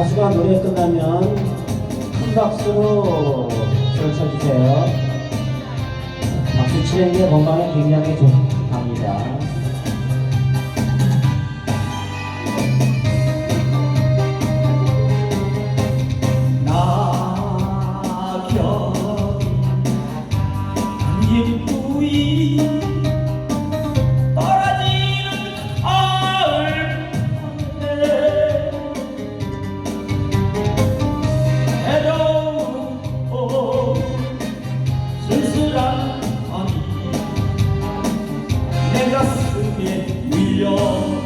가수가 노래 끝나면 큰 박수로 절쳐주세요. 박수 치는 게 건강에 굉장히 좋습니다. 주여.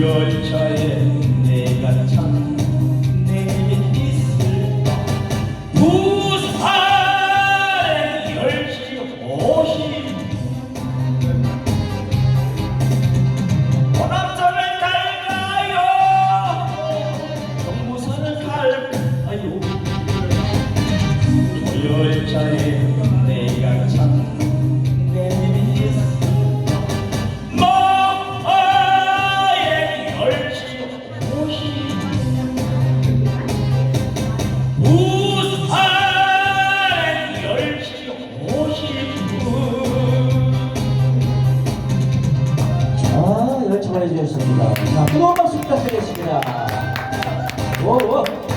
열차에 내가 찬 내일 있을까? 부산에 열시 오십 호남선을 갈까요? 동부선을 갈까요? 열차에 자, 뜨거운 박수 부탁드리겠습니다. 오, 오.